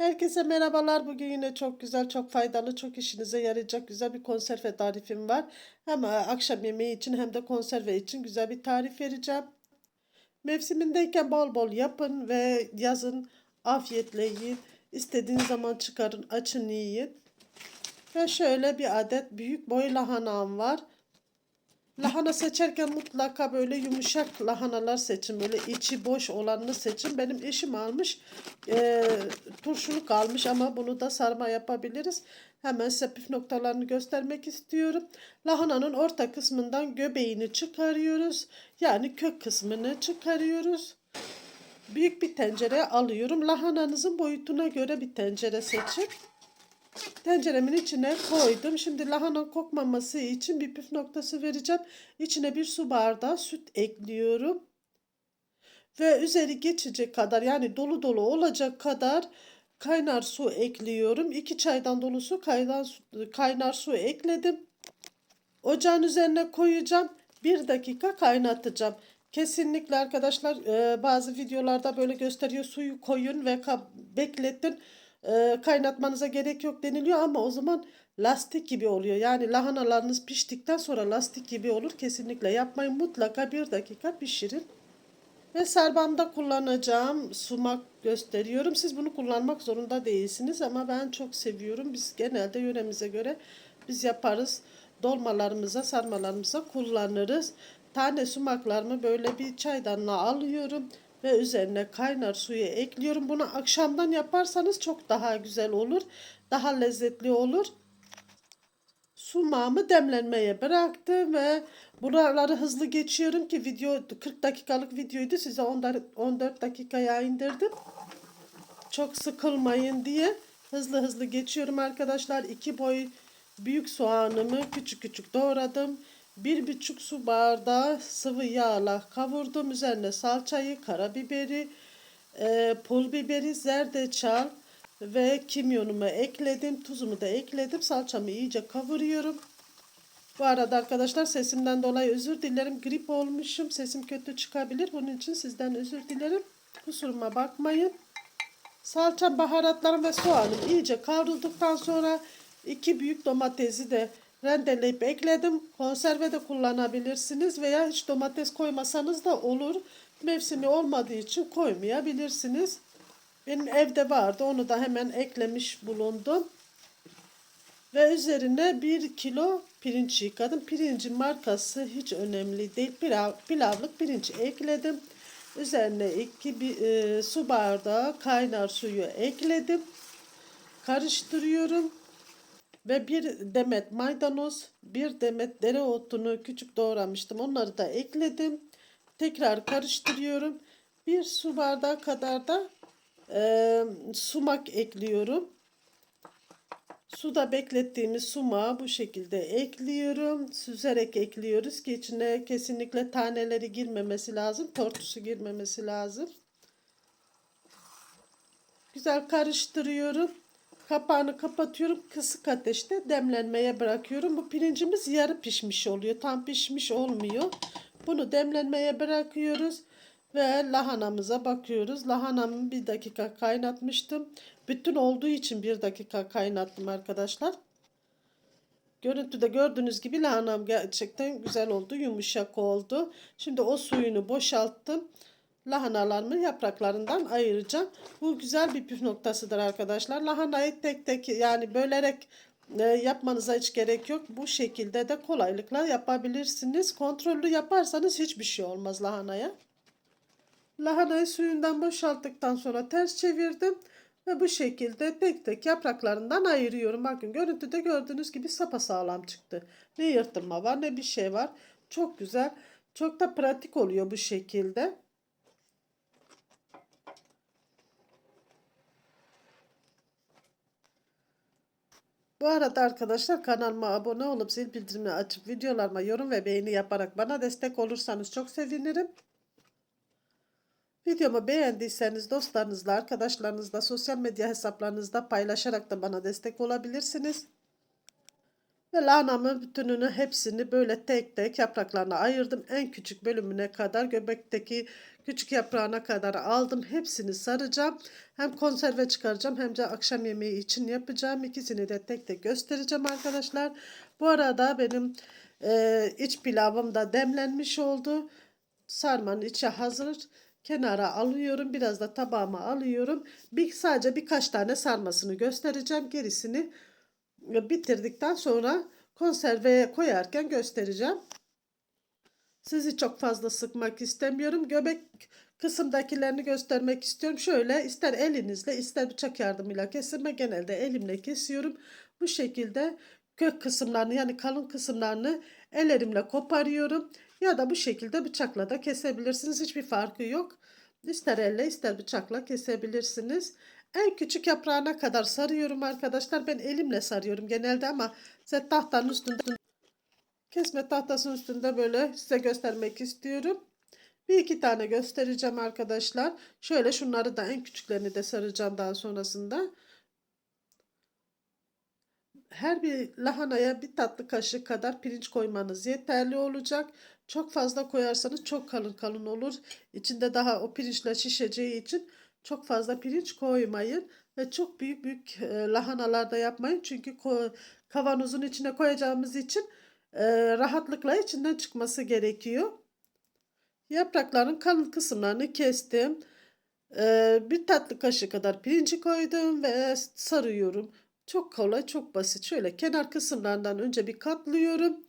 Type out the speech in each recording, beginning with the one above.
Herkese merhabalar. Bugün yine çok güzel, çok faydalı, çok işinize yarayacak güzel bir konserve tarifim var. Hem e, akşam yemeği için hem de konserve için güzel bir tarif vereceğim. Mevsimindeyken bol bol yapın ve yazın afiyetle yiyin. İstediğiniz zaman çıkarın, açın yiyin. Ve şöyle bir adet büyük boy lahanam var. Lahana seçerken mutlaka böyle yumuşak lahanalar seçin. Böyle içi boş olanını seçin. Benim eşim almış. E, turşuluk almış ama bunu da sarma yapabiliriz. Hemen size püf noktalarını göstermek istiyorum. Lahananın orta kısmından göbeğini çıkarıyoruz. Yani kök kısmını çıkarıyoruz. Büyük bir tencere alıyorum. Lahananızın boyutuna göre bir tencere seçin. Tenceremin içine koydum. Şimdi lahana kokmaması için bir püf noktası vereceğim. İçine bir su bardağı süt ekliyorum. Ve üzeri geçecek kadar yani dolu dolu olacak kadar kaynar su ekliyorum. 2 çaydan dolusu kaynar, kaynar su ekledim. Ocağın üzerine koyacağım. Bir dakika kaynatacağım. Kesinlikle arkadaşlar e, bazı videolarda böyle gösteriyor suyu koyun ve bekletin e, kaynatmanıza gerek yok deniliyor ama o zaman lastik gibi oluyor. Yani lahanalarınız piştikten sonra lastik gibi olur. Kesinlikle yapmayın. Mutlaka bir dakika pişirin. Ve sarmamda kullanacağım sumak gösteriyorum. Siz bunu kullanmak zorunda değilsiniz ama ben çok seviyorum. Biz genelde yöremize göre biz yaparız. Dolmalarımıza, sarmalarımıza kullanırız. Tane sumaklarımı böyle bir çaydanlığa alıyorum ve üzerine kaynar suyu ekliyorum. Bunu akşamdan yaparsanız çok daha güzel olur. Daha lezzetli olur sumağımı demlenmeye bıraktım ve buraları hızlı geçiyorum ki video 40 dakikalık videoydu size 14, 14 dakikaya indirdim. Çok sıkılmayın diye hızlı hızlı geçiyorum arkadaşlar. 2 boy büyük soğanımı küçük küçük doğradım. Bir buçuk su bardağı sıvı yağla kavurdum. Üzerine salçayı, karabiberi, e, pul biberi, zerdeçal ve kimyonumu ekledim. Tuzumu da ekledim. Salçamı iyice kavuruyorum. Bu arada arkadaşlar sesimden dolayı özür dilerim. Grip olmuşum. Sesim kötü çıkabilir. Bunun için sizden özür dilerim. Kusuruma bakmayın. Salçam, baharatlarım ve soğanım iyice kavrulduktan sonra iki büyük domatesi de rendeleyip ekledim. Konserve de kullanabilirsiniz veya hiç domates koymasanız da olur. Mevsimi olmadığı için koymayabilirsiniz. Benim evde vardı. Onu da hemen eklemiş bulundum. Ve üzerine bir kilo pirinç yıkadım. Pirincin markası hiç önemli değil. Pilav, pilavlık pirinç ekledim. Üzerine iki bir, e, su bardağı kaynar suyu ekledim. Karıştırıyorum. Ve bir demet maydanoz, bir demet dereotunu küçük doğramıştım. Onları da ekledim. Tekrar karıştırıyorum. Bir su bardağı kadar da e, sumak ekliyorum. Suda beklettiğimiz sumağı bu şekilde ekliyorum. Süzerek ekliyoruz ki içine kesinlikle taneleri girmemesi lazım. Tortusu girmemesi lazım. Güzel karıştırıyorum. Kapağını kapatıyorum. Kısık ateşte demlenmeye bırakıyorum. Bu pirincimiz yarı pişmiş oluyor. Tam pişmiş olmuyor. Bunu demlenmeye bırakıyoruz. Ve lahanamıza bakıyoruz. Lahanamı bir dakika kaynatmıştım. Bütün olduğu için bir dakika kaynattım arkadaşlar. Görüntüde gördüğünüz gibi lahanam gerçekten güzel oldu. Yumuşak oldu. Şimdi o suyunu boşalttım. Lahanalarımı yapraklarından ayıracağım. Bu güzel bir püf noktasıdır arkadaşlar. Lahanayı tek tek yani bölerek e, yapmanıza hiç gerek yok. Bu şekilde de kolaylıkla yapabilirsiniz. Kontrollü yaparsanız hiçbir şey olmaz lahanaya. Lahanayı suyundan boşalttıktan sonra ters çevirdim. Ve bu şekilde tek tek yapraklarından ayırıyorum. Bakın görüntüde gördüğünüz gibi sapasağlam çıktı. Ne yırtılma var ne bir şey var. Çok güzel. Çok da pratik oluyor bu şekilde. Bu arada arkadaşlar kanalıma abone olup zil bildirimini açıp videolarıma yorum ve beğeni yaparak bana destek olursanız çok sevinirim. Videomu beğendiyseniz dostlarınızla, arkadaşlarınızla, sosyal medya hesaplarınızda paylaşarak da bana destek olabilirsiniz. Ve lahanamın bütününü hepsini böyle tek tek yapraklarına ayırdım. En küçük bölümüne kadar göbekteki küçük yaprağına kadar aldım. Hepsini saracağım. Hem konserve çıkaracağım hem de akşam yemeği için yapacağım. İkisini de tek tek göstereceğim arkadaşlar. Bu arada benim e, iç pilavım da demlenmiş oldu. Sarmanın içi hazır. Kenara alıyorum. Biraz da tabağıma alıyorum. Bir, sadece birkaç tane sarmasını göstereceğim. Gerisini bitirdikten sonra konserveye koyarken göstereceğim. Sizi çok fazla sıkmak istemiyorum. Göbek kısımdakilerini göstermek istiyorum. Şöyle ister elinizle ister bıçak yardımıyla kesin. Ben genelde elimle kesiyorum. Bu şekilde kök kısımlarını yani kalın kısımlarını ellerimle koparıyorum. Ya da bu şekilde bıçakla da kesebilirsiniz. Hiçbir farkı yok. İster elle ister bıçakla kesebilirsiniz. En küçük yaprağına kadar sarıyorum arkadaşlar. Ben elimle sarıyorum genelde ama size tahtanın üstünde kesme tahtasının üstünde böyle size göstermek istiyorum. Bir iki tane göstereceğim arkadaşlar. Şöyle şunları da en küçüklerini de saracağım daha sonrasında. Her bir lahanaya bir tatlı kaşık kadar pirinç koymanız yeterli olacak. Çok fazla koyarsanız çok kalın kalın olur. İçinde daha o pirinçle şişeceği için çok fazla pirinç koymayın. Ve çok büyük büyük e, lahanalarda yapmayın. Çünkü kavanozun içine koyacağımız için e, rahatlıkla içinden çıkması gerekiyor. Yaprakların kalın kısımlarını kestim. E, bir tatlı kaşığı kadar pirinci koydum ve sarıyorum. Çok kolay, çok basit. Şöyle kenar kısımlarından önce bir katlıyorum.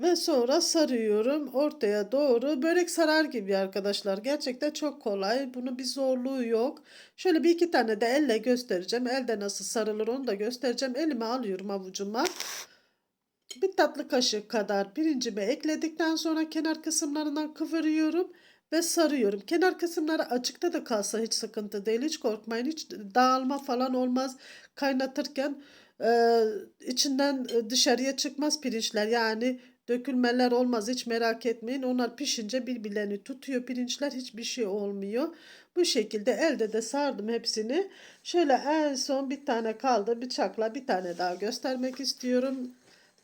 Ve sonra sarıyorum ortaya doğru. Börek sarar gibi arkadaşlar. Gerçekten çok kolay. Bunun bir zorluğu yok. Şöyle bir iki tane de elle göstereceğim. Elde nasıl sarılır onu da göstereceğim. Elime alıyorum avucuma. Bir tatlı kaşık kadar pirincimi ekledikten sonra kenar kısımlarından kıvırıyorum ve sarıyorum. Kenar kısımları açıkta da kalsa hiç sıkıntı değil. Hiç korkmayın. Hiç dağılma falan olmaz. Kaynatırken e, içinden dışarıya çıkmaz pirinçler. Yani dökülmeler olmaz. Hiç merak etmeyin. Onlar pişince birbirlerini tutuyor pirinçler. Hiçbir şey olmuyor. Bu şekilde elde de sardım hepsini. Şöyle en son bir tane kaldı. Bıçakla bir tane daha göstermek istiyorum.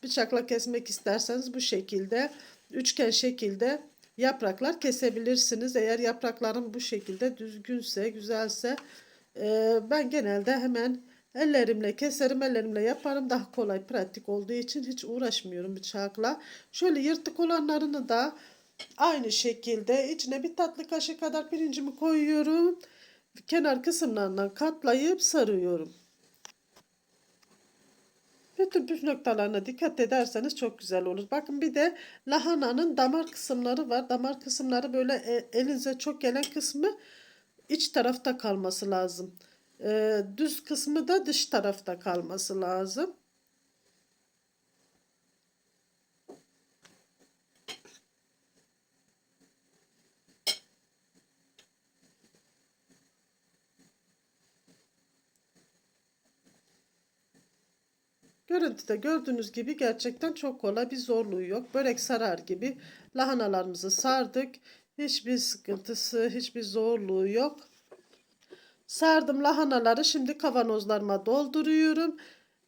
Bıçakla kesmek isterseniz bu şekilde üçgen şekilde yapraklar kesebilirsiniz. Eğer yapraklarım bu şekilde düzgünse, güzelse ben genelde hemen ellerimle keserim, ellerimle yaparım. Daha kolay, pratik olduğu için hiç uğraşmıyorum bıçakla. Şöyle yırtık olanlarını da aynı şekilde içine bir tatlı kaşık kadar pirincimi koyuyorum. Kenar kısımlarından katlayıp sarıyorum. Bütün püf noktalarına dikkat ederseniz çok güzel olur. Bakın bir de lahananın damar kısımları var. Damar kısımları böyle e, elinize çok gelen kısmı iç tarafta kalması lazım. E, düz kısmı da dış tarafta kalması lazım. Görüntüde gördüğünüz gibi gerçekten çok kolay bir zorluğu yok. Börek sarar gibi lahanalarımızı sardık. Hiçbir sıkıntısı, hiçbir zorluğu yok. Sardım lahanaları şimdi kavanozlarıma dolduruyorum.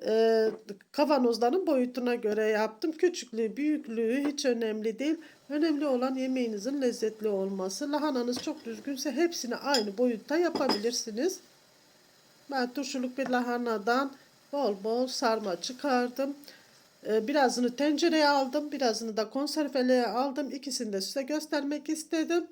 Ee, kavanozların boyutuna göre yaptım. Küçüklüğü, büyüklüğü hiç önemli değil. Önemli olan yemeğinizin lezzetli olması. Lahananız çok düzgünse hepsini aynı boyutta yapabilirsiniz. Ben turşuluk bir lahanadan bol bol sarma çıkardım. Ee, birazını tencereye aldım. Birazını da konserveleye aldım. İkisini de size göstermek istedim.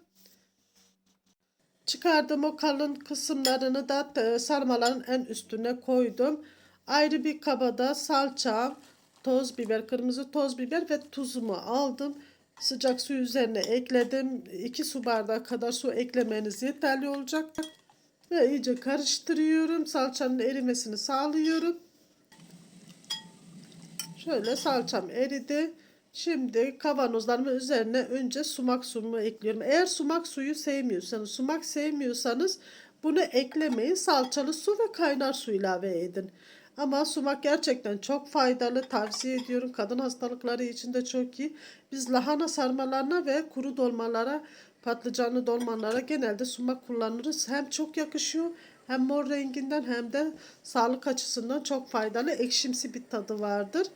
Çıkardım o kalın kısımlarını da e, sarmaların en üstüne koydum. Ayrı bir kabada salça, toz biber, kırmızı toz biber ve tuzumu aldım. Sıcak su üzerine ekledim. 2 su bardağı kadar su eklemeniz yeterli olacak. Ve iyice karıştırıyorum. Salçanın erimesini sağlıyorum. Şöyle salçam eridi. Şimdi kavanozlarımın üzerine önce sumak suyumu ekliyorum. Eğer sumak suyu sevmiyorsanız, sumak sevmiyorsanız bunu eklemeyin. Salçalı su ve kaynar su ilave edin. Ama sumak gerçekten çok faydalı. Tavsiye ediyorum. Kadın hastalıkları için de çok iyi. Biz lahana sarmalarına ve kuru dolmalara, patlıcanlı dolmalara genelde sumak kullanırız. Hem çok yakışıyor Hem mor renginden hem de sağlık açısından çok faydalı. Ekşimsi bir tadı vardır.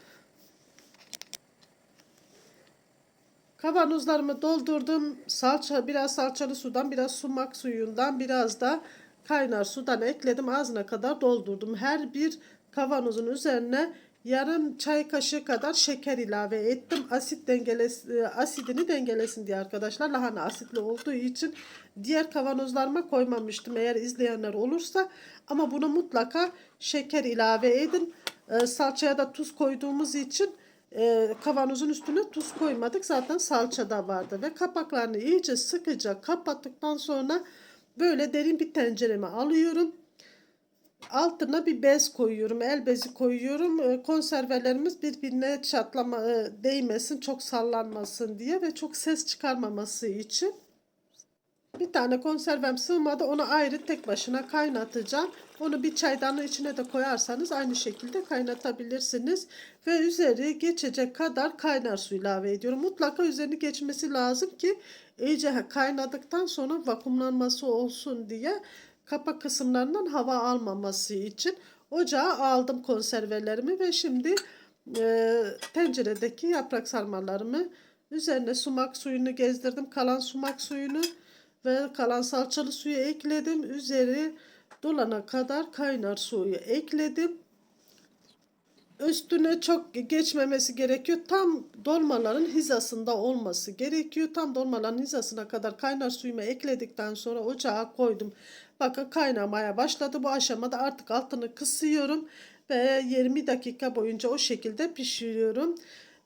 Kavanozlarımı doldurdum. Salça, biraz salçalı sudan, biraz sumak suyundan, biraz da kaynar sudan ekledim. Ağzına kadar doldurdum. Her bir kavanozun üzerine yarım çay kaşığı kadar şeker ilave ettim. Asit dengeles, asidini dengelesin diye arkadaşlar. Lahana asitli olduğu için diğer kavanozlarıma koymamıştım. Eğer izleyenler olursa ama bunu mutlaka şeker ilave edin. Ee, salçaya da tuz koyduğumuz için e, kavanozun üstüne tuz koymadık. Zaten salça da vardı ve kapaklarını iyice sıkıca kapattıktan sonra böyle derin bir tencereme alıyorum. Altına bir bez koyuyorum. El bezi koyuyorum. E, konservelerimiz birbirine çatlama e, değmesin, çok sallanmasın diye ve çok ses çıkarmaması için. Bir tane konservem sığmadı. Onu ayrı tek başına kaynatacağım. Onu bir çaydanın içine de koyarsanız aynı şekilde kaynatabilirsiniz. Ve üzeri geçecek kadar kaynar su ilave ediyorum. Mutlaka üzerini geçmesi lazım ki iyice kaynadıktan sonra vakumlanması olsun diye kapak kısımlarından hava almaması için ocağa aldım konservelerimi ve şimdi e, tenceredeki yaprak sarmalarımı üzerine sumak suyunu gezdirdim. Kalan sumak suyunu ve kalan salçalı suyu ekledim. Üzeri dolana kadar kaynar suyu ekledim. Üstüne çok geçmemesi gerekiyor. Tam dolmaların hizasında olması gerekiyor. Tam dolmaların hizasına kadar kaynar suyumu ekledikten sonra ocağa koydum. Bakın kaynamaya başladı. Bu aşamada artık altını kısıyorum ve 20 dakika boyunca o şekilde pişiriyorum.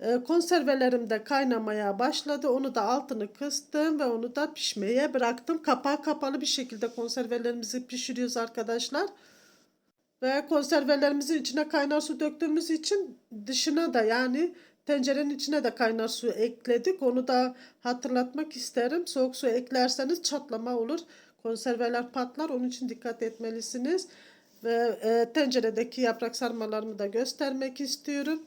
Ee, konservelerim de kaynamaya başladı. Onu da altını kıstım ve onu da pişmeye bıraktım. Kapağı kapalı bir şekilde konservelerimizi pişiriyoruz arkadaşlar. Ve konservelerimizin içine kaynar su döktüğümüz için dışına da yani tencerenin içine de kaynar su ekledik. Onu da hatırlatmak isterim. Soğuk su eklerseniz çatlama olur. Konserveler patlar. Onun için dikkat etmelisiniz. Ve e, tenceredeki yaprak sarmalarımı da göstermek istiyorum.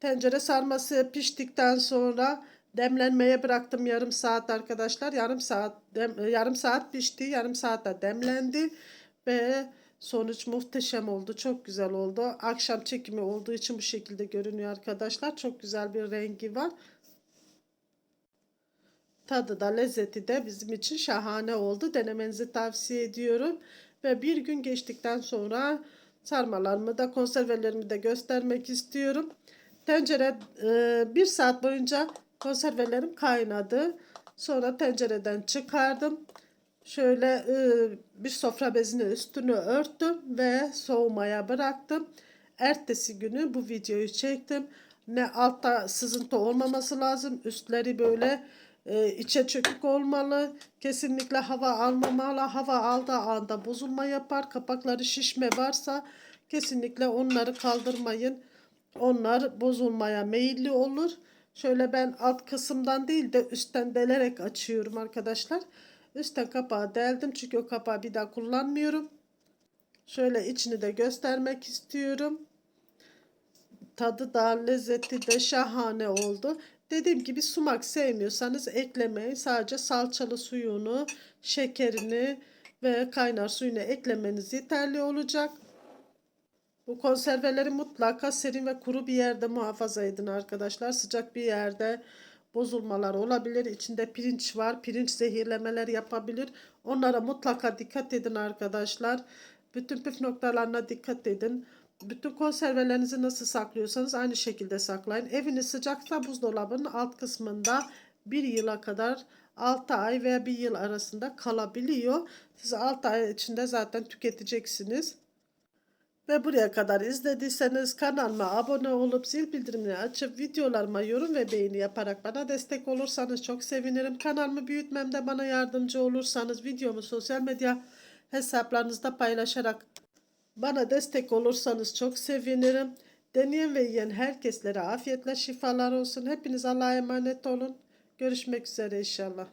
Tencere sarması piştikten sonra demlenmeye bıraktım yarım saat arkadaşlar. Yarım saat dem, yarım saat pişti. Yarım saatte demlendi ve sonuç muhteşem oldu. Çok güzel oldu. Akşam çekimi olduğu için bu şekilde görünüyor arkadaşlar. Çok güzel bir rengi var. Tadı da lezzeti de bizim için şahane oldu. Denemenizi tavsiye ediyorum. Ve bir gün geçtikten sonra sarmalarımı da konservelerimi de göstermek istiyorum. Tencere e, bir saat boyunca konservelerim kaynadı. Sonra tencereden çıkardım. Şöyle e, bir sofra bezini üstünü örttüm ve soğumaya bıraktım. Ertesi günü bu videoyu çektim. Ne altta sızıntı olmaması lazım. Üstleri böyle e, içe çökük olmalı. Kesinlikle hava almamalı. Hava aldığı anda bozulma yapar. Kapakları şişme varsa kesinlikle onları kaldırmayın. Onlar bozulmaya meyilli olur. Şöyle ben alt kısımdan değil de üstten delerek açıyorum arkadaşlar. Üstten kapağı deldim çünkü o kapağı bir daha kullanmıyorum. Şöyle içini de göstermek istiyorum. Tadı da lezzeti de şahane oldu. Dediğim gibi sumak sevmiyorsanız eklemeyin. Sadece salçalı suyunu, şekerini ve kaynar suyunu eklemeniz yeterli olacak. Bu konserveleri mutlaka serin ve kuru bir yerde muhafaza edin arkadaşlar. Sıcak bir yerde bozulmalar olabilir. İçinde pirinç var. Pirinç zehirlemeler yapabilir. Onlara mutlaka dikkat edin arkadaşlar. Bütün püf noktalarına dikkat edin. Bütün konservelerinizi nasıl saklıyorsanız aynı şekilde saklayın. Eviniz sıcaksa buzdolabının alt kısmında bir yıla kadar 6 ay veya bir yıl arasında kalabiliyor. Siz 6 ay içinde zaten tüketeceksiniz. Ve buraya kadar izlediyseniz kanalıma abone olup zil bildirimini açıp videolarıma yorum ve beğeni yaparak bana destek olursanız çok sevinirim. Kanalımı büyütmemde bana yardımcı olursanız videomu sosyal medya hesaplarınızda paylaşarak bana destek olursanız çok sevinirim. Deneyen ve yiyen herkeslere afiyetle şifalar olsun. Hepiniz Allah'a emanet olun. Görüşmek üzere inşallah.